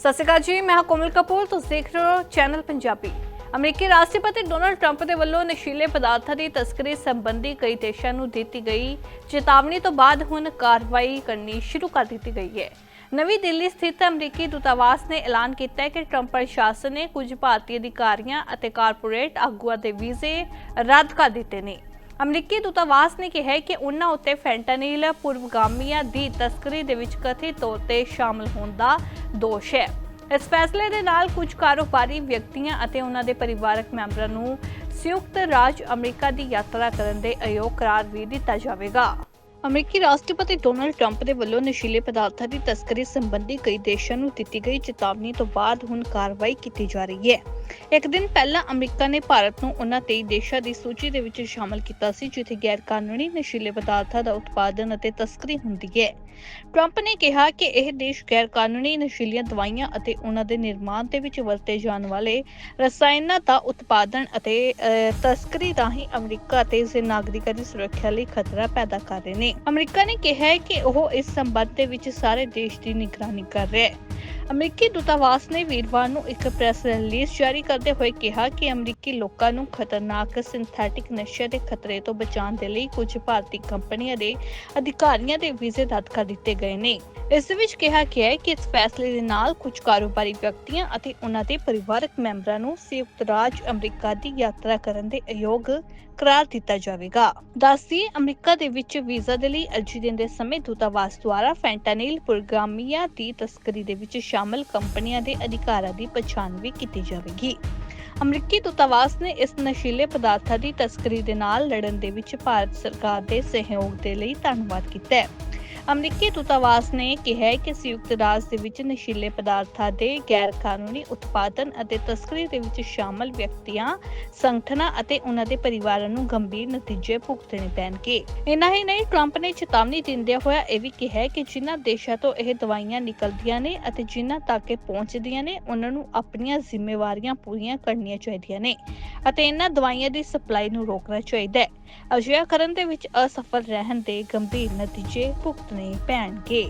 ਸਤਿ ਸ਼੍ਰੀ ਅਕਾਲ ਜੀ, ਮੈਂ ਕੋਮਲ ਕਪੂਰ, ਤੁਸੀਂ ਦੇਖ ਰਹੇ ਹੋ ਚੈਨਲ ਪੰਜਾਬੀ। ਅਮਰੀਕੀ ਰਾਸ਼ਟਰਪਤੀ ਡੋਨਲਡ ਟਰੰਪ ਦੇ ਵੱਲੋਂ ਨਸ਼ੀਲੇ ਪਦਾਰਥਾਂ ਦੀ ਤਸਕਰੀ ਸੰਬੰਧੀ ਕਈ ਦੇਸ਼ਾਂ ਨੂੰ ਦਿੱਤੀ ਗਈ ਚੇਤਾਵਨੀ ਤੋਂ ਬਾਅਦ ਹੁਣ ਕਾਰਵਾਈ ਕਰਨੀ ਸ਼ੁਰੂ ਕਰ ਦਿੱਤੀ ਗਈ ਹੈ। ਨਵੀਂ ਦਿੱਲੀ ਸਥਿਤ ਅਮਰੀਕੀ ਦੂਤਾਵਾਸ ਨੇ ਐਲਾਨ ਕੀਤਾ ਹੈ ਕਿ ਟਰੰਪ ਪ੍ਰਸ਼ਾਸਨ ਨੇ ਕੁਝ ਭਾਰਤੀ ਅਧਿਕਾਰੀਆਂ ਅਤੇ ਕਾਰਪੋਰੇਟ ਆਗੂਆਂ ਦੇ ਵੀਜ਼ੇ ਰੱਦ ਕਰ ਦਿੱਤੇ ਨੇ। ਅਮਰੀਕੀ ਦੂਤਾਵਾਸ ਨੇ ਕਿਹਾ ਕਿ ਉਹਨਾਂ ਉੱਤੇ ਫੈਂਟਾਨੀਲ ਪੂਰਵਗਾਮੀਆਂ ਦੀ ਤਸਕਰੀ ਦੇ ਵਿੱਚ ਕਥਿਤ ਤੌਰ ਤੇ ਸ਼ਾਮਲ ਹੋਣ ਦਾ ਦੋਸ਼ ਹੈ। ਇਸ ਫੈਸਲੇ ਦੇ ਨਾਲ ਕੁਝ ਕਾਰੋਬਾਰੀ ਵਿਅਕਤੀਆਂ ਅਤੇ ਉਹਨਾਂ ਦੇ ਪਰਿਵਾਰਕ ਮੈਂਬਰਾਂ ਨੂੰ ਸੰਯੁਕਤ ਰਾਜ ਅਮਰੀਕਾ ਦੀ ਯਾਤਰਾ ਕਰਨ ਦੇ ਅਯੋਗ ਕਰਾਰ ਵੀ ਦਿੱਤਾ ਜਾਵੇਗਾ। ਅਮਰੀਕੀ ਰਾਸ਼ਟਰਪਤੀ ਡੋਨਾਲਡ ਟਰੰਪ ਦੇ ਵੱਲੋਂ ਨਸ਼ੀਲੇ ਪਦਾਰਥਾਂ ਦੀ ਤਸਕਰੀ ਸੰਬੰਧੀ ਕਈ ਦੇਸ਼ਾਂ ਨੂੰ ਦਿੱਤੀ ਗਈ ਚੇਤਾਵਨੀ ਤੋਂ ਬਾਅਦ ਹੁਣ ਕਾਰਵਾਈ ਕੀਤੀ ਜਾ ਰਹੀ ਹੈ। ਇੱਕ ਦਿਨ ਪਹਿਲਾਂ ਅਮਰੀਕਾ ਨੇ ਭਾਰਤ ਨੂੰ ਉਹਨਾਂ 23 ਦੇਸ਼ਾਂ ਦੀ ਸੂਚੀ ਦੇ ਵਿੱਚ ਸ਼ਾਮਲ ਕੀਤਾ ਸੀ, ਜਿੱਥੇ ਗੈਰ ਕਾਨੂੰਨੀ ਨਸ਼ੀਲੇ ਪਦਾਰਥਾਂ ਦਾ ਉਤਪਾਦਨ ਅਤੇ ਤਸਕਰੀ ਹੁੰਦੀ ਹੈ। ਟਰੰਪ ਨੇ ਕਿਹਾ ਕਿ ਇਹ ਦੇਸ਼ ਗੈਰ ਕਾਨੂੰਨੀ ਨਸ਼ੀਲੀਆਂ ਦਵਾਈਆਂ ਅਤੇ ਉਹਨਾਂ ਦੇ ਨਿਰਮਾਣ ਦੇ ਵਿੱਚ ਵਰਤੇ ਜਾਣ ਵਾਲੇ ਰਸਾਇਣਾਂ ਦਾ ਉਤਪਾਦਨ ਅਤੇ ਅਹ, ਤਸਕਰੀ ਰਾਹੀਂ ਅਮਰੀਕਾ ਅਤੇ ਇਸ ਦੇ ਨਾਗਰਿਕਾਂ ਦੀ ਸੁਰੱਖਿਆ ਲਈ ਖਤਰਾ ਪੈਦਾ ਕਰ ਰਹੇ ਨੇ। ਅਮਰੀਕਾ ਨੇ ਕਿਹਾ ਹੈ ਕਿ ਉਹ ਇਸ ਸੰਬੰਧ ਦੇ ਵਿੱਚ ਸਾਰੇ ਦੇਸ਼ ਦੀ ਨਿਗਰਾਨੀ ਕਰ ਰਿਹਾ ਹੈ। ਅਮਰੀਕੀ ਦੂਤਾਵਾਸ ਨੇ ਵੀਰਵਾਰ ਨੂੰ ਇੱਕ ਪ੍ਰੈਸ ਰਿਲੀਜ਼ ਜਾਰੀ ਕਰਦੇ ਹੋਏ ਕਿਹਾ ਕਿ ਅਮਰੀਕੀ ਲੋਕਾਂ ਨੂੰ ਖਤਰਨਾਕ ਸਿੰਥੈਟਿਕ ਨਸ਼ੇ ਦੇ ਖਤਰੇ ਤੋਂ ਬਚਾਉਣ ਦੇ ਲਈ ਕੁਝ ਭਾਰਤੀ ਕੰਪਨੀਆਂ ਦੇ ਅਧਿਕਾਰੀਆਂ ਦੇ ਵੀਜ਼ੇ ਰੱਦ ਕਰ ਦਿੱਤੇ ਗਏ ਨੇ। ਇਸ ਵਿੱਚ ਕਿਹਾ ਗਿਆ ਹੈ ਕਿ ਇਸ ਫੈਸਲੇ ਦੇ ਨਾਲ ਕੁਝ ਕਾਰੋਬਾਰੀ ਵਿਅਕਤੀਆਂ ਅਤੇ ਉਹਨਾਂ ਦੇ ਪਰਿਵਾਰਕ ਮੈਂਬਰਾਂ ਨੂੰ ਸੰਯੁਕਤ ਰਾਜ ਅਮਰੀਕਾ ਦੀ ਯਾਤਰਾ ਕਰਨ ਦੇ ਅਯੋਗ ਕਰਾਰ ਦਿੱਤਾ ਜਾਵੇਗਾ। ਦੱਸਦੀ ਅਮਰੀਕਾ ਦੇ ਵਿੱਚ ਵੀਜ਼ਾ ਦੇ ਲਈ ਅਰਜ਼ੀ ਦੇ ਸਮੇਂ ਦੂਤਾਵਾਸ ਦੁਆਰਾ ਫੈਂਟਾਨਿਲ ਪੁਰਗਾਮੀਆਂ ਦੀ ਤਸਕਰੀ ਦੇ ਵਿੱਚ ਸ਼ਾਮਲ ਕੰਪਨੀਆਂ ਦੇ ਅਧਿਕਾਰਾਂ ਦੀ ਪਛਾਣ ਵੀ ਕੀਤੀ ਜਾਵੇਗੀ। ਅਮਰੀਕੀ ਦੂਤਾਵਾਸ ਨੇ ਇਸ ਨਸ਼ੀਲੇ ਪਦਾਰਥਾਂ ਦੀ ਤਸਕਰੀ ਦੇ ਨਾਲ ਲੜਨ ਦੇ ਵਿੱਚ ਭਾਰਤ ਸਰਕਾਰ ਦੇ ਸਹਿਯੋਗ ਦੇ ਲਈ ਧੰਨਵਾਦ ਕੀਤਾ ਹੈ। ਅਮਰੀਕੀ ਦੂਤਾਵਾਸ ਨੇ ਕਿਹਾ ਕਿ ਸੰਯੁਕਤ ਰਾਜ ਦੇ ਵਿੱਚ ਨਸ਼ੀਲੇ ਪਦਾਰਥਾਂ ਦੇ ਗੈਰ ਕਾਨੂੰਨੀ ਉਤਪਾਦਨ ਅਤੇ ਤਸਕਰੀ ਦੇ ਵਿੱਚ ਸ਼ਾਮਲ ਵਿਅਕਤੀਆਂ, ਸੰਗਠਨਾਂ ਅਤੇ ਉਹਨਾਂ ਦੇ ਪਰਿਵਾਰਾਂ ਨੂੰ ਗੰਭੀਰ ਨਤੀਜੇ ਭੁਗਤਣੇ ਪੈਣਗੇ। ਇਨਾ ਹੀ ਨਹੀਂ, ਟਰੰਪ ਨੇ ਚੇਤਾਵਨੀ ਦਿੰਦਿਆਂ ਹੋਇਆ ਇਹ ਵੀ ਕਿਹਾ ਕਿ ਜਿਨ੍ਹਾਂ ਦੇਸ਼ਾਂ ਤੋਂ ਇਹ ਦਵਾਈਆਂ ਨਿਕਲਦੀਆਂ ਨੇ ਅਤੇ ਜਿਨ੍ਹਾਂ ਤੱਕ ਇਹ ਪਹੁੰਚਦੀਆਂ ਨੇ, ਉਹਨਾਂ ਨੂੰ ਆਪਣੀਆਂ ਜ਼ਿੰਮੇਵਾਰੀਆਂ ਪੂਰੀਆਂ ਕਰਨੀਆਂ ਚਾਹੀਦੀਆਂ ਨੇ ਅਤੇ ਇਹਨਾਂ ਦਵਾਈਆਂ ਦੀ ਸਪਲਾਈ ਨੂੰ ਰੋਕਣਾ ਚਾਹੀਦਾ ਹੈ। ਅਜਿਹਾ ਕਰਨ ਦੇ ਵਿੱਚ ਅਸਫਲ ਰਹਿਣ ਦੇ ਗੰਭੀਰ ਨਤੀਜੇ ਭੁਗਤ ਭੁਗਤਣੇ ਪੈਣਗੇ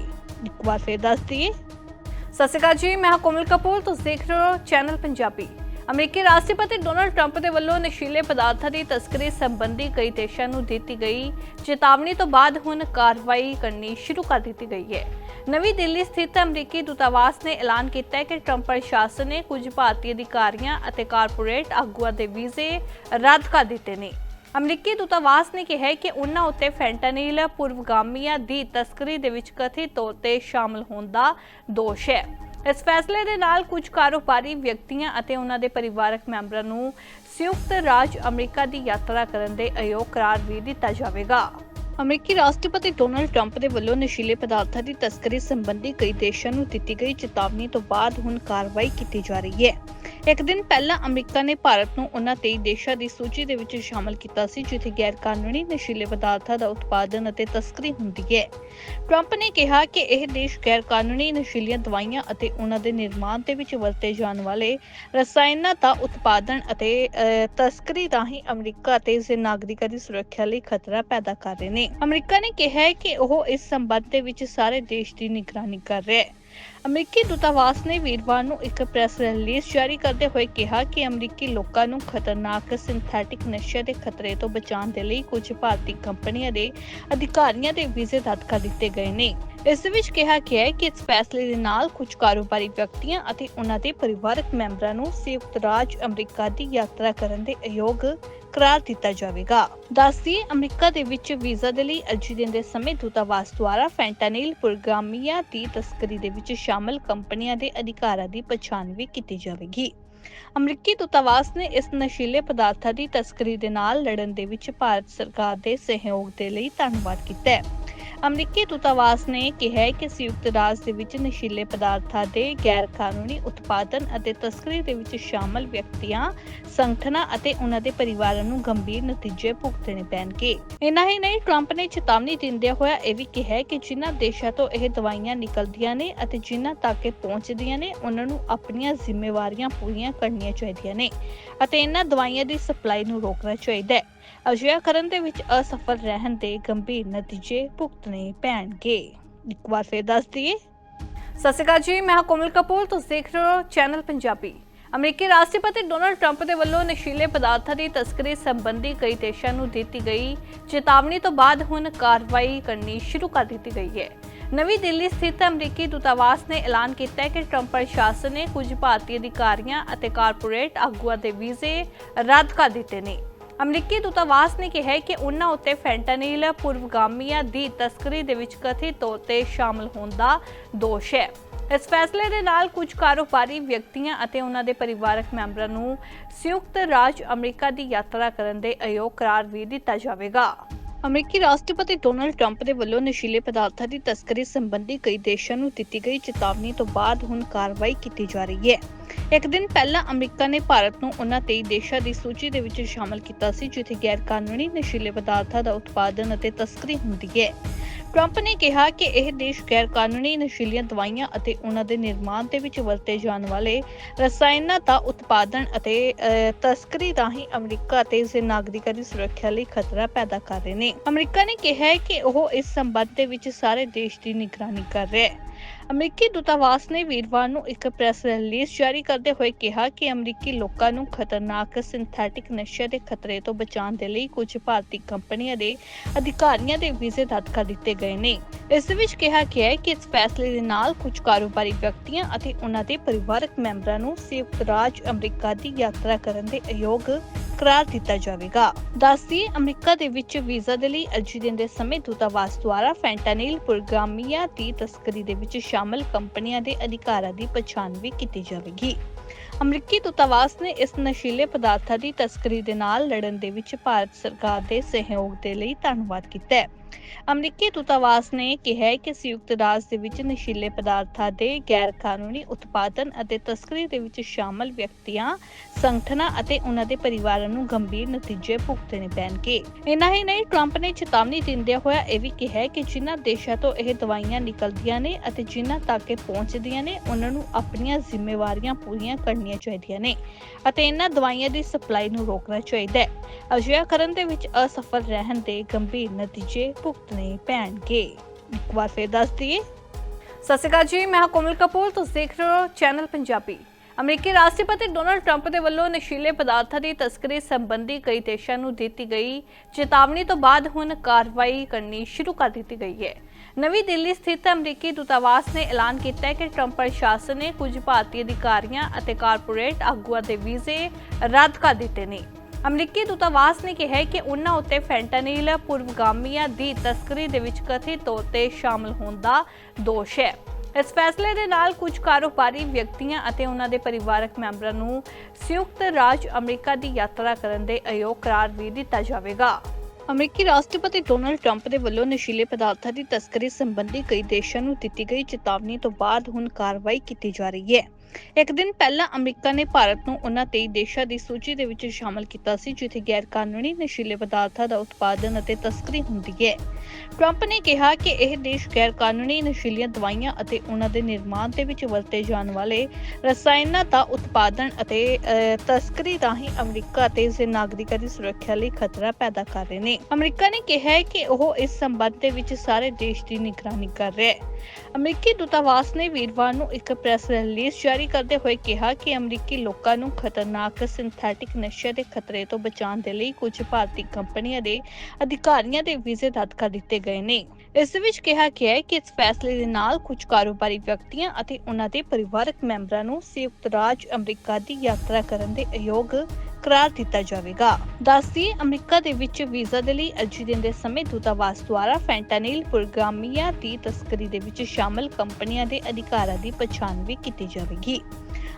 ਇੱਕ ਵਾਰ ਫਿਰ ਦੱਸ ਦਈਏ। ਸਤਿ ਸ਼੍ਰੀ ਅਕਾਲ ਜੀ, ਮੈਂ ਹਾਂ ਕੋਮਲ ਕਪੂਰ, ਤੁਸੀਂ ਦੇਖ ਰਹੇ ਹੋ ਚੈਨਲ ਪੰਜਾਬੀ। ਅਮਰੀਕੀ ਰਾਸ਼ਟਰਪਤੀ ਡੋਨਾਲਡ ਟਰੰਪ ਦੇ ਵੱਲੋਂ ਨਸ਼ੀਲੇ ਪਦਾਰਥਾਂ ਦੀ ਤਸਕਰੀ ਸੰਬੰਧੀ ਕਈ ਦੇਸ਼ਾਂ ਨੂੰ ਦਿੱਤੀ ਗਈ ਚੇਤਾਵਨੀ ਤੋਂ ਬਾਅਦ ਹੁਣ ਕਾਰਵਾਈ ਕਰਨੀ ਸ਼ੁਰੂ ਕਰ ਦਿੱਤੀ ਗਈ ਹੈ। ਨਵੀਂ ਦਿੱਲੀ ਸਥਿਤ ਅਮਰੀਕੀ ਦੂਤਾਵਾਸ ਨੇ ਐਲਾਨ ਕੀਤਾ ਹੈ ਕਿ ਟਰੰਪ ਪ੍ਰਸ਼ਾਸਨ ਨੇ ਕੁਝ ਭਾਰਤੀ ਅਧਿਕਾਰੀਆਂ ਅਤੇ ਕਾਰਪੋਰੇਟ ਆਗੂਆਂ ਦੇ ਵੀਜ਼ੇ ਰੱਦ ਕਰ ਦਿੱਤੇ ਨੇ। ਅਮਰੀਕੀ ਦੂਤਾਵਾਸ ਨੇ ਕਿਹਾ ਕਿ ਉਨ੍ਹਾਂ ਉੱਤੇ ਫੈਂਟਾਨਿਲ ਪੂਰਵਗਾਮੀਆਂ ਦੀ ਤਸਕਰੀ ਦੇ ਵਿੱਚ ਕਥਿਤ ਤੌਰ ਤੇ ਸ਼ਾਮਲ ਹੋਣ ਦਾ ਦੋਸ਼ ਹੈ। ਇਸ ਫੈਸਲੇ ਦੇ ਨਾਲ ਕੁਝ ਕਾਰੋਬਾਰੀ ਵਿਅਕਤੀਆਂ ਅਤੇ ਉਹਨਾਂ ਦੇ ਪਰਿਵਾਰਕ ਮੈਂਬਰਾਂ ਨੂੰ ਸੰਯੁਕਤ ਰਾਜ ਅਮਰੀਕਾ ਦੀ ਯਾਤਰਾ ਕਰਨ ਦੇ ਅਯੋਗ ਕਰਾਰ ਵੀ ਦਿੱਤਾ ਜਾਵੇਗਾ। ਅਮਰੀਕੀ ਰਾਸ਼ਟਰਪਤੀ ਡੋਨਲਡ ਟਰੰਪ ਦੇ ਵੱਲੋਂ ਨਸ਼ੀਲੇ ਪਦਾਰਥਾਂ ਦੀ ਤਸਕਰੀ ਸੰਬੰਧੀ ਕਈ ਦੇਸ਼ਾਂ ਨੂੰ ਦਿੱਤੀ ਗਈ ਚੇਤਾਵਨੀ ਤੋਂ ਬਾਅਦ ਹੁਣ ਕਾਰਵਾਈ ਕੀਤੀ ਜਾ ਰਹੀ ਹੈ। ਇੱਕ ਦਿਨ ਪਹਿਲਾਂ ਅਮਰੀਕਾ ਨੇ ਭਾਰਤ ਨੂੰ ਉਹਨਾਂ 23 ਦੇਸ਼ਾਂ ਦੀ ਸੂਚੀ ਦੇ ਵਿੱਚ ਸ਼ਾਮਲ ਕੀਤਾ ਸੀ ਜਿੱਥੇ ਗੈਰ ਕਾਨੂੰਨੀ ਨਸ਼ੀਲੇ ਪਦਾਰਥਾਂ ਦਾ ਉਤਪਾਦਨ ਅਤੇ ਤਸਕਰੀ ਹੁੰਦੀ ਹੈ। ਟਰੰਪ ਨੇ ਕਿਹਾ ਕਿ ਇਹ ਦੇਸ਼ ਗੈਰ ਕਾਨੂੰਨੀ ਨਸ਼ੀਲੀਆਂ ਦਵਾਈਆਂ ਅਤੇ ਉਹਨਾਂ ਦੇ ਨਿਰਮਾਣ ਦੇ ਵਿੱਚ ਵਰਤੇ ਜਾਣ ਵਾਲੇ ਰਸਾਇਣਾਂ ਦਾ ਉਤਪਾਦਨ ਅਤੇ ਅਹ, ਤਸਕਰੀ ਰਾਹੀਂ ਅਮਰੀਕਾ ਅਤੇ ਇਸ ਦੇ ਨਾਗਰਿਕਾਂ ਦੀ ਸੁਰੱਖਿਆ ਲਈ ਖਤਰਾ ਪੈਦਾ ਕਰ ਰਹੇ ਨੇ। ਅਮਰੀਕਾ ਨੇ ਕਿਹਾ ਹੈ ਕਿ ਉਹ ਇਸ ਸੰਬੰਧ ਦੇ ਵਿੱਚ ਸਾਰੇ ਦੇਸ਼ ਦੀ ਨਿਗਰਾਨੀ ਕਰ ਰਿਹਾ ਹੈ। ਅਮਰੀਕੀ ਦੂਤਾਵਾਸ ਨੇ ਵੀਰਵਾਰ ਨੂੰ ਇੱਕ ਪ੍ਰੈਸ ਰਿਲੀਜ਼ ਜਾਰੀ ਕਰਦੇ ਹੋਏ ਕਿਹਾ ਕਿ ਅਮਰੀਕੀ ਲੋਕਾਂ ਨੂੰ ਖਤਰਨਾਕ ਸਿੰਥੈਟਿਕ ਨਸ਼ੇ ਦੇ ਖਤਰੇ ਤੋਂ ਬਚਾਉਣ ਦੇ ਲਈ ਕੁਝ ਭਾਰਤੀ ਕੰਪਨੀਆਂ ਦੇ ਅਧਿਕਾਰੀਆਂ ਦੇ ਵੀਜ਼ੇ ਰੱਦ ਕਰ ਦਿੱਤੇ ਗਏ ਨੇ। ਇਸ ਵਿੱਚ ਕਿਹਾ ਗਿਆ ਹੈ ਕਿ ਇਸ ਫੈਸਲੇ ਦੇ ਨਾਲ ਕੁਝ ਕਾਰੋਬਾਰੀ ਵਿਅਕਤੀਆਂ ਅਤੇ ਉਹਨਾਂ ਦੇ ਪਰਿਵਾਰਕ ਮੈਂਬਰਾਂ ਨੂੰ ਸੰਯੁਕਤ ਰਾਜ ਅਮਰੀਕਾ ਦੀ ਯਾਤਰਾ ਕਰਨ ਦੇ ਅਯੋਗ ਕਰਾਰ ਦਿੱਤਾ ਜਾਵੇਗਾ। ਦੱਸਦੀ, ਅਮਰੀਕਾ ਦੇ ਵਿੱਚ ਵੀਜ਼ਾ ਦੇ ਲਈ ਅਰਜ਼ੀ ਦਿੰਦੇ ਸਮੇਂ ਦੂਤਾਵਾਸ ਦੁਆਰਾ ਫੈਂਟਾਨਿਲ ਪੁਰਗਾਮੀਆਂ ਦੀ ਤਸਕਰੀ ਦੇ ਵਿੱਚ ਸ਼ਾਮਲ ਕੰਪਨੀਆਂ ਦੇ ਅਧਿਕਾਰਾਂ ਦੀ ਪਛਾਣ ਵੀ ਕੀਤੀ ਜਾਵੇਗੀ। ਅਮਰੀਕੀ ਦੂਤਾਵਾਸ ਨੇ ਇਸ ਨਸ਼ੀਲੇ ਪਦਾਰਥਾਂ ਦੀ ਤਸਕਰੀ ਦੇ ਨਾਲ ਲੜਨ ਦੇ ਵਿੱਚ ਭਾਰਤ ਸਰਕਾਰ ਦੇ ਸਹਿਯੋਗ ਦੇ ਲਈ ਧੰਨਵਾਦ ਕੀਤਾ ਹੈ। ਅਮਰੀਕੀ ਦੂਤਾਵਾਸ ਨੇ ਕਿਹਾ ਕਿ ਸੰਯੁਕਤ ਰਾਜ ਦੇ ਵਿੱਚ ਨਸ਼ੀਲੇ ਪਦਾਰਥਾਂ ਦੇ ਗੈਰ ਕਾਨੂੰਨੀ ਉਤਪਾਦਨ ਅਤੇ ਤਸਕਰੀ ਦੇ ਵਿੱਚ ਸ਼ਾਮਲ ਵਿਅਕਤੀਆਂ, ਸੰਗਠਨਾਂ ਅਤੇ ਉਹਨਾਂ ਦੇ ਪਰਿਵਾਰਾਂ ਨੂੰ ਗੰਭੀਰ ਨਤੀਜੇ ਭੁਗਤਣੇ ਪੈਣਗੇ। ਇਨਾ ਹੀ ਨਹੀਂ, ਟਰੰਪ ਨੇ ਚੇਤਾਵਨੀ ਦਿੰਦਿਆਂ ਹੋਇਆ ਇਹ ਵੀ ਕਿਹਾ ਕਿ ਜਿਨ੍ਹਾਂ ਦੇਸ਼ਾਂ ਤੋਂ ਇਹ ਦਵਾਈਆਂ ਨਿਕਲਦੀਆਂ ਨੇ ਅਤੇ ਜਿਨ੍ਹਾਂ ਤੱਕ ਇਹ ਪਹੁੰਚਦੀਆਂ ਨੇ, ਉਹਨਾਂ ਨੂੰ ਆਪਣੀਆਂ ਜ਼ਿੰਮੇਵਾਰੀਆਂ ਪੂਰੀਆਂ ਕਰਨੀਆਂ ਚਾਹੀਦੀਆਂ ਨੇ ਅਤੇ ਇਹਨਾਂ ਦਵਾਈਆਂ ਦੀ ਸਪਲਾਈ ਨੂੰ ਰੋਕਣਾ ਚਾਹੀਦਾ ਹੈ। ਅਜਿਹਾ ਕਰਨ ਦੇ ਵਿੱਚ ਅਸਫਲ ਰਹਿਣ ਦੇ ਗੰਭੀਰ ਨਤੀਜੇ ਭੁਗਤਣੇ ਪੈਣਗੇ। ਇੱਕ ਵਾਰ ਫਿਰ ਦੱਸ ਦਈਏ। ਸਤਿ ਸ਼੍ਰੀ ਅਕਾਲ ਜੀ, ਮੈਂ ਹਾਂ ਕੋਮਲ ਕਪੂਰ, ਤੁਸੀਂ ਦੇਖ ਰਹੇ ਹੋ ਚੈਨਲ ਪੰਜਾਬੀ। ਅਮਰੀਕੀ ਰਾਸ਼ਟਰਪਤੀ ਡੋਨਾਲਡ ਟਰੰਪ ਦੇ ਵੱਲੋਂ ਨਸ਼ੀਲੇ ਪਦਾਰਥਾਂ ਦੀ ਤਸਕਰੀ ਸੰਬੰਧੀ ਕਈ ਦੇਸ਼ਾਂ ਨੂੰ ਦਿੱਤੀ ਗਈ ਚੇਤਾਵਨੀ ਤੋਂ ਬਾਅਦ ਹੁਣ ਕਾਰਵਾਈ ਕਰਨੀ ਸ਼ੁਰੂ ਕਰ ਦਿੱਤੀ ਗਈ ਹੈ। ਨਵੀਂ ਦਿੱਲੀ ਸਥਿਤ ਅਮਰੀਕੀ ਦੂਤਾਵਾਸ ਨੇ ਐਲਾਨ ਕੀਤਾ ਹੈ ਕਿ ਟਰੰਪ ਪ੍ਰਸ਼ਾਸਨ ਨੇ ਕੁਝ ਭਾਰਤੀ ਅਧਿਕਾਰੀਆਂ ਅਤੇ ਕਾਰਪੋਰੇਟ ਆਗੂਆਂ ਦੇ ਵੀਜ਼ੇ ਰੱਦ ਕਰ ਦਿੱਤੇ ਨੇ। ਅਮਰੀਕੀ ਦੂਤਾਵਾਸ ਨੇ ਕਿਹਾ ਕਿ ਉਨ੍ਹਾਂ ਉੱਤੇ ਫੈਂਟਾਨੀਲ ਪੂਰਵਗਾਮੀਆਂ ਦੀ ਤਸਕਰੀ ਦੇ ਵਿੱਚ ਕਥਿਤ ਤੌਰ ਤੇ ਸ਼ਾਮਲ ਹੋਣ ਦਾ ਦੋਸ਼ ਹੈ। ਇਸ ਫੈਸਲੇ ਦੇ ਨਾਲ ਕੁਝ ਕਾਰੋਬਾਰੀ ਵਿਅਕਤੀਆਂ ਅਤੇ ਉਹਨਾਂ ਦੇ ਪਰਿਵਾਰਕ ਮੈਂਬਰਾਂ ਨੂੰ ਸੰਯੁਕਤ ਰਾਜ ਅਮਰੀਕਾ ਦੀ ਯਾਤਰਾ ਕਰਨ ਦੇ ਅਯੋਗ ਕਰਾਰ ਵੀ ਦਿੱਤਾ ਜਾਵੇਗਾ। ਅਮਰੀਕੀ ਰਾਸ਼ਟਰਪਤੀ ਡੋਨਲਡ ਟਰੰਪ ਦੇ ਵੱਲੋਂ ਨਸ਼ੀਲੇ ਪਦਾਰਥਾਂ ਦੀ ਤਸਕਰੀ ਸੰਬੰਧੀ ਕਈ ਦੇਸ਼ਾਂ ਨੂੰ ਦਿੱਤੀ ਗਈ ਚੇਤਾਵਨੀ ਤੋਂ ਬਾਅਦ ਹੁਣ ਕਾਰਵਾਈ ਕੀਤੀ ਜਾ ਰਹੀ ਹੈ। ਇੱਕ ਦਿਨ ਪਹਿਲਾਂ ਅਮਰੀਕਾ ਨੇ ਭਾਰਤ ਨੂੰ ਉਹਨਾਂ 23 ਦੇਸ਼ਾਂ ਦੀ ਸੂਚੀ ਦੇ ਵਿੱਚ ਸ਼ਾਮਲ ਕੀਤਾ ਸੀ, ਜਿੱਥੇ ਗੈਰ ਕਾਨੂੰਨੀ ਨਸ਼ੀਲੇ ਪਦਾਰਥਾਂ ਦਾ ਉਤਪਾਦਨ ਅਤੇ ਤਸਕਰੀ ਹੁੰਦੀ ਹੈ। ਟਰੰਪ ਨੇ ਕਿਹਾ ਕਿ ਇਹ ਦੇਸ਼ ਗੈਰ ਕਾਨੂੰਨੀ ਨਸ਼ੀਲੀਆਂ ਦਵਾਈਆਂ ਅਤੇ ਉਹਨਾਂ ਦੇ ਨਿਰਮਾਣ ਦੇ ਵਿੱਚ ਵਰਤੇ ਜਾਣ ਵਾਲੇ ਰਸਾਇਣਾਂ ਦਾ ਉਤਪਾਦਨ ਅਤੇ ਤਸਕਰੀ ਰਾਹੀਂ ਅਮਰੀਕਾ ਅਤੇ ਇਸ ਦੇ ਨਾਗਰਿਕਾਂ ਦੀ ਸੁਰੱਖਿਆ ਲਈ ਖਤਰਾ ਪੈਦਾ ਕਰ ਰਹੇ ਨੇ। ਅਮਰੀਕਾ ਨੇ ਕਿਹਾ ਹੈ ਕਿ ਉਹ ਇਸ ਸੰਬੰਧ ਦੇ ਵਿੱਚ ਸਾਰੇ ਦੇਸ਼ ਦੀ ਨਿਗਰਾਨੀ ਕਰ ਰਿਹਾ ਹੈ। ਅਮਰੀਕੀ ਦੂਤਾਵਾਸ ਨੇ ਵੀਰਵਾਰ ਨੂੰ ਇੱਕ ਪ੍ਰੈਸ ਰਿਲੀਜ਼ ਜਾਰੀ ਕਰਦੇ ਹੋਏ ਕਿਹਾ ਕਿ ਅਮਰੀਕੀ ਲੋਕਾਂ ਨੂੰ ਖਤਰਨਾਕ ਸਿੰਥੈਟਿਕ ਨਸ਼ੇ ਦੇ ਖਤਰੇ ਤੋਂ ਬਚਾਉਣ ਦੇ ਲਈ ਕੁਝ ਭਾਰਤੀ ਕੰਪਨੀਆਂ ਦੇ ਅਧਿਕਾਰੀਆਂ ਦੇ ਵੀਜ਼ੇ ਰੱਦ ਕਰ ਦਿੱਤੇ ਗਏ ਨੇ। ਇਸ ਦੇ ਵਿੱਚ ਕਿਹਾ ਗਿਆ ਹੈ ਕਿ ਇਸ ਫੈਸਲੇ ਦੇ ਨਾਲ ਕੁਝ ਕਾਰੋਬਾਰੀ ਵਿਅਕਤੀਆਂ ਅਤੇ ਉਹਨਾਂ ਦੇ ਪਰਿਵਾਰਕ ਮੈਂਬਰਾਂ ਨੂੰ ਸੰਯੁਕਤ ਰਾਜ ਅਮਰੀਕਾ ਦੀ ਯਾਤਰਾ ਕਰਨ ਦੇ ਅਯੋਗ ਕਰਾਰ ਦਿੱਤਾ ਜਾਵੇਗਾ। ਦੱਸਦੀ ਅਮਰੀਕਾ ਦੇ ਵਿੱਚ ਵੀਜ਼ਾ ਦੇ ਲਈ ਅਰਜ਼ੀ ਦਿੰਦੇ ਸਮੇਂ ਦੂਤਾਵਾਸ ਦੁਆਰਾ ਫੈਂਟਾਨੀਲ ਪੁਰਗਾਮੀਆਂ ਦੀ ਤਸਕਰੀ ਦੇ ਵਿੱਚ ਸ਼ਾਮਲ ਕੰਪਨੀਆਂ ਦੇ ਅਧਿਕਾਰਾਂ ਦੀ ਪਛਾਣ ਵੀ ਕੀਤੀ ਜਾਵੇਗੀ। ਅਮਰੀਕੀ ਦੂਤਾਵਾਸ ਨੇ ਇਸ ਨਸ਼ੀਲੇ ਪਦਾਰਥਾਂ ਦੀ ਤਸਕਰੀ ਦੇ ਨਾਲ ਲੜਨ ਦੇ ਵਿੱਚ ਭਾਰਤ ਸਰਕਾਰ ਦੇ ਸਹਿਯੋਗ ਦੇ ਲਈ ਧੰਨਵਾਦ ਕੀਤਾ ਹੈ। ਅਮਰੀਕੀ ਦੂਤਾਵਾਸ ਨੇ ਕਿਹਾ ਕਿ ਸੰਯੁਕਤ ਰਾਜ ਦੇ ਵਿੱਚ ਨਸ਼ੀਲੇ ਪਦਾਰਥਾਂ ਦੇ ਗੈਰ ਕਾਨੂੰਨੀ ਉਤਪਾਦਨ ਅਤੇ ਤਸਕਰੀ ਦੇ ਵਿੱਚ ਸ਼ਾਮਲ ਵਿਅਕਤੀਆਂ, ਸੰਗਠਨਾਂ ਅਤੇ ਉਹਨਾਂ ਦੇ ਪਰਿਵਾਰਾਂ ਨੂੰ ਗੰਭੀਰ ਨਤੀਜੇ ਭੁਗਤਣੇ ਪੈਣਗੇ। ਇਨਾ ਹੀ ਨਹੀਂ, ਟਰੰਪ ਨੇ ਚੇਤਾਵਨੀ ਦਿੰਦਿਆਂ ਹੋਇਆ ਇਹ ਵੀ ਕਿਹਾ ਕਿ ਜਿਨ੍ਹਾਂ ਦੇਸ਼ਾਂ ਤੋਂ ਇਹ ਦਵਾਈਆਂ ਨਿਕਲਦੀਆਂ ਨੇ ਅਤੇ ਜਿਨ੍ਹਾਂ ਤੱਕ ਇਹ ਪਹੁੰਚਦੀਆਂ ਨੇ, ਉਹਨਾਂ ਨੂੰ ਆਪਣੀਆਂ ਜ਼ਿੰਮੇਵਾਰੀਆਂ ਪੂਰੀਆਂ ਕਰਨੀਆਂ ਚਾਹੀਦੀਆਂ ਨੇ ਅਤੇ ਇਹਨਾਂ ਦਵਾਈਆਂ ਦੀ ਸਪਲਾਈ ਨੂੰ ਰੋਕਣਾ ਚਾਹੀਦਾ ਹੈ। ਅਜਿਹਾ ਕਰਨ ਦੇ ਵਿੱਚ ਅਸਫਲ ਰਹਿਣ ਦੇ ਗੰਭੀਰ ਨਤੀਜੇ ਭੁਗਤਣੇ ਪੈਣਗੇ। ਇੱਕ ਵਾਰ ਫਿਰ ਦੱਸ ਦਈਏ। ਸਤਿ ਸ਼੍ਰੀ ਅਕਾਲ ਜੀ, ਮੈਂ ਕੋਮਲ ਕਪੂਰ, ਤੁਸੀਂ ਦੇਖ ਰਹੇ ਹੋ ਚੈਨਲ ਪੰਜਾਬੀ। ਅਮਰੀਕੀ ਰਾਸ਼ਟਰਪਤੀ ਡੋਨਲਡ ਟਰੰਪ ਦੇ ਵੱਲੋਂ ਨਸ਼ੀਲੇ ਪਦਾਰਥਾਂ ਦੀ ਤਸਕਰੀ ਸੰਬੰਧੀ ਕਈ ਦੇਸ਼ਾਂ ਨੂੰ ਦਿੱਤੀ ਗਈ ਚੇਤਾਵਨੀ ਤੋਂ ਬਾਅਦ ਹੁਣ ਕਾਰਵਾਈ ਕਰਨੀ ਸ਼ੁਰੂ ਕਰ ਦਿੱਤੀ ਗਈ ਹੈ। ਨਵੀਂ ਦਿੱਲੀ ਸਥਿਤ ਅਮਰੀਕੀ ਦੂਤਾਵਾਸ ਨੇ ਐਲਾਨ ਕੀਤਾ ਹੈ ਕਿ ਟਰੰਪ ਪ੍ਰਸ਼ਾਸਨ ਨੇ ਕੁਝ ਭਾਰਤੀ ਅਧਿਕਾਰੀਆਂ ਅਤੇ ਕਾਰਪੋਰੇਟ ਆਗੂਆਂ ਦੇ ਵੀਜ਼ੇ ਰੱਦ ਕਰ ਦਿੱਤੇ ਨੇ। ਅਮਰੀਕੀ ਦੂਤਾਵਾਸ ਨੇ ਕਿਹਾ ਕਿ ਉਹਨਾਂ ਉੱਤੇ ਫੈਂਟਾਨੀਲ, ਪੂਰਵਗਾਮੀਆਂ ਦੀ ਤਸਕਰੀ ਦੇ ਵਿੱਚ ਕਥਿਤ ਤੌਰ ਤੇ ਸ਼ਾਮਲ ਹੋਣ ਦਾ ਦੋਸ਼ ਹੈ। ਇਸ ਫੈਸਲੇ ਦੇ ਨਾਲ ਕੁਝ ਕਾਰੋਬਾਰੀ ਵਿਅਕਤੀਆਂ ਅਤੇ ਉਹਨਾਂ ਦੇ ਪਰਿਵਾਰਕ ਮੈਂਬਰਾਂ ਨੂੰ ਸੰਯੁਕਤ ਰਾਜ ਅਮਰੀਕਾ ਦੀ ਯਾਤਰਾ ਕਰਨ ਦੇ ਅਯੋਗ ਕਰਾਰ ਵੀ ਦਿੱਤਾ ਜਾਵੇਗਾ। ਅਮਰੀਕੀ ਰਾਸ਼ਟਰਪਤੀ ਡੋਨਾਲਡ ਟਰੰਪ ਦੇ ਵੱਲੋਂ ਨਸ਼ੀਲੇ ਪਦਾਰਥਾਂ ਦੀ ਤਸਕਰੀ ਸੰਬੰਧੀ ਕਈ ਦੇਸ਼ਾਂ ਨੂੰ ਦਿੱਤੀ ਗਈ ਚੇਤਾਵਨੀ ਤੋਂ ਬਾਅਦ ਹੁਣ ਕਾਰਵਾਈ ਕੀਤੀ ਜਾ ਰਹੀ ਹੈ। ਇੱਕ ਦਿਨ ਪਹਿਲਾਂ ਅਮਰੀਕਾ ਨੇ ਭਾਰਤ ਨੂੰ ਉਹਨਾਂ 23 ਦੇਸ਼ਾਂ ਦੀ ਸੂਚੀ ਦੇ ਵਿੱਚ ਸ਼ਾਮਲ ਕੀਤਾ ਸੀ, ਜਿੱਥੇ ਗੈਰ ਕਾਨੂੰਨੀ ਨਸ਼ੀਲੇ ਪਦਾਰਥਾਂ ਦਾ ਉਤਪਾਦਨ ਅਤੇ ਤਸਕਰੀ ਹੁੰਦੀ ਹੈ। ਟਰੰਪ ਨੇ ਕਿਹਾ ਕਿ ਇਹ ਦੇਸ਼ ਗੈਰ ਕਾਨੂੰਨੀ ਨਸ਼ੀਲੀਆਂ ਦਵਾਈਆਂ ਅਤੇ ਉਹਨਾਂ ਦੇ ਨਿਰਮਾਣ ਦੇ ਵਿੱਚ ਵਰਤੇ ਜਾਣ ਵਾਲੇ ਰਸਾਇਣਾਂ ਦਾ ਉਤਪਾਦਨ ਅਤੇ ਤਸਕਰੀ ਰਾਹੀਂ ਅਮਰੀਕਾ ਅਤੇ ਇਸ ਦੇ ਨਾਗਰਿਕਾਂ ਦੀ ਸੁਰੱਖਿਆ ਲਈ ਖਤਰਾ ਪੈਦਾ ਕਰ ਰਹੇ ਨੇ। ਅਮਰੀਕਾ ਨੇ ਕਿਹਾ ਹੈ ਕਿ ਉਹ ਇਸ ਸੰਬੰਧ ਦੇ ਵਿੱਚ ਸਾਰੇ ਦੇਸ਼ ਦੀ ਨਿਗਰਾਨੀ ਕਰ ਰਿਹਾ ਹੈ। ਅਮਰੀਕੀ ਦੂਤਾਵਾਸ ਨੇ ਵੀਰਵਾਰ ਨੂੰ ਇੱਕ ਪ੍ਰੈਸ ਰਿਲੀਜ਼ ਜਾਰੀ ਕਰਦੇ ਹੋਏ ਕਿਹਾ ਕਿ ਅਮਰੀਕੀ ਲੋਕਾਂ ਨੂੰ ਖਤਰਨਾਕ ਸਿੰਥੈਟਿਕ ਨਸ਼ੇ ਦੇ ਖਤਰੇ ਤੋਂ ਬਚਾਉਣ ਦੇ ਲਈ ਕੁਝ ਭਾਰਤੀ ਕੰਪਨੀਆਂ ਦੇ ਅਧਿਕਾਰੀਆਂ ਦੇ ਵੀਜ਼ੇ ਰੱਦ ਕਰ ਦਿੱਤੇ ਗਏ ਨੇ। ਇਸ ਵਿੱਚ ਕਿਹਾ ਗਿਆ ਹੈ ਕਿ ਇਸ ਫੈਸਲੇ ਦੇ ਨਾਲ ਕੁਝ ਕਾਰੋਬਾਰੀ ਵਿਅਕਤੀਆਂ ਅਤੇ ਉਹਨਾਂ ਦੇ ਪਰਿਵਾਰਕ ਮੈਂਬਰਾਂ ਨੂੰ ਸੰਯੁਕਤ ਰਾਜ ਅਮਰੀਕਾ ਦੀ ਯਾਤਰਾ ਕਰਨ ਦੇ ਅਯੋਗ ਕਰਾਰ ਦਿੱਤਾ ਜਾਵੇਗਾ। ਦੱਸਦੀ, ਅਮਰੀਕਾ ਦੇ ਵਿੱਚ ਵੀਜ਼ਾ ਦੇ ਲਈ ਅਰਜ਼ੀ ਦਿੰਦੇ ਸਮੇਂ ਦੂਤਾਵਾਸ ਦੁਆਰਾ ਫੈਂਟਾਨਿਲ ਪੁਰਗਾਮੀਆਂ ਦੀ ਤਸਕਰੀ ਦੇ ਵਿੱਚ ਸ਼ਾਮਲ ਕੰਪਨੀਆਂ ਦੇ ਅਧਿਕਾਰਾਂ ਦੀ ਪਛਾਣ ਵੀ ਕੀਤੀ ਜਾਵੇਗੀ।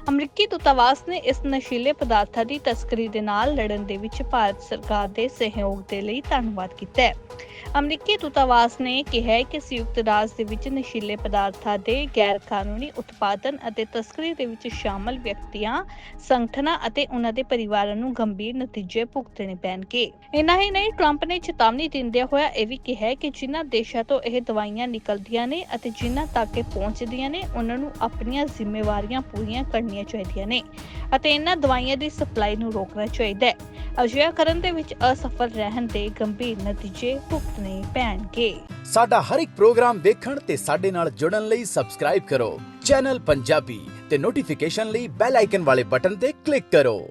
ਅਮਰੀਕੀ ਦੂਤਾਵਾਸ ਨੇ ਇਸ ਨਸ਼ੀਲੇ ਪਦਾਰਥਾਂ ਦੀ ਤਸਕਰੀ ਦੇ ਨਾਲ ਲੜਨ ਦੇ ਵਿੱਚ ਭਾਰਤ ਸਰਕਾਰ ਦੇ ਸਹਿਯੋਗ ਦੇ ਲਈ ਧੰਨਵਾਦ ਕੀਤਾ ਹੈ। ਅਮਰੀਕੀ ਦੂਤਾਵਾਸ ਨੇ ਕਿਹਾ ਕਿ ਸੰਯੁਕਤ ਰਾਜ ਦੇ ਵਿੱਚ ਨਸ਼ੀਲੇ ਪਦਾਰਥਾਂ ਦੇ ਗੈਰ ਕਾਨੂੰਨੀ ਉਤਪਾਦਨ ਅਤੇ ਤਸਕਰੀ ਦੇ ਵਿੱਚ ਸ਼ਾਮਲ ਵਿਅਕਤੀਆਂ, ਸੰਗਠਨਾਂ ਅਤੇ ਉਹਨਾਂ ਦੇ ਪਰਿਵਾਰਾਂ ਨੂੰ ਗੰਭੀਰ ਨਤੀਜੇ ਭੁਗਤਣੇ ਪੈਣਗੇ। ਇਨਾ ਹੀ ਨਹੀਂ, ਟਰੰਪ ਨੇ ਚੇਤਾਵਨੀ ਦਿੰਦਿਆਂ ਹੋਇਆ ਇਹ ਵੀ ਕਿਹਾ ਕਿ ਜਿਨ੍ਹਾਂ ਦੇਸ਼ਾਂ ਤੋਂ ਇਹ ਦਵਾਈਆਂ ਨਿਕਲਦੀਆਂ ਨੇ ਅਤੇ ਜਿਨ੍ਹਾਂ ਤੱਕ ਇਹ ਪਹੁੰਚਦੀਆਂ ਨੇ, ਉਹਨਾਂ ਨੂੰ ਆਪਣੀਆਂ ਜ਼ਿੰਮੇਵਾਰੀਆਂ ਪੂਰੀਆਂ ਕਰਨ ਕਰਨੀਆਂ ਚਾਹੀਦੀਆਂ ਨੇ ਅਤੇ ਇਹਨਾਂ ਦਵਾਈਆਂ ਦੀ ਸਪਲਾਈ ਨੂੰ ਰੋਕਣਾ ਚਾਹੀਦਾ ਹੈ। ਅਜਿਹਾ ਕਰਨ ਦੇ ਵਿੱਚ ਅਸਫਲ ਰਹਿਣ ਦੇ ਗੰਭੀਰ ਨਤੀਜੇ ਭੁਗਤਣੇ ਪੈਣਗੇ। ਸਾਡਾ ਹਰ ਇੱਕ ਪ੍ਰੋਗਰਾਮ ਦੇਖਣ ਤੇ ਸਾਡੇ ਨਾਲ ਜੁੜਨ ਲਈ ਸਬਸਕ੍ਰਾਈਬ ਕਰੋ। ਚੈਨਲ ਪੰਜਾਬੀ ਤੇ ਨੋਟੀਫਿਕੇਸ਼ਨ ਲਈ ਬੈਲ ਆਈਕਨ ਵਾਲੇ ਬਟਨ ਤੇ ਕਲਿੱਕ ਕਰੋ।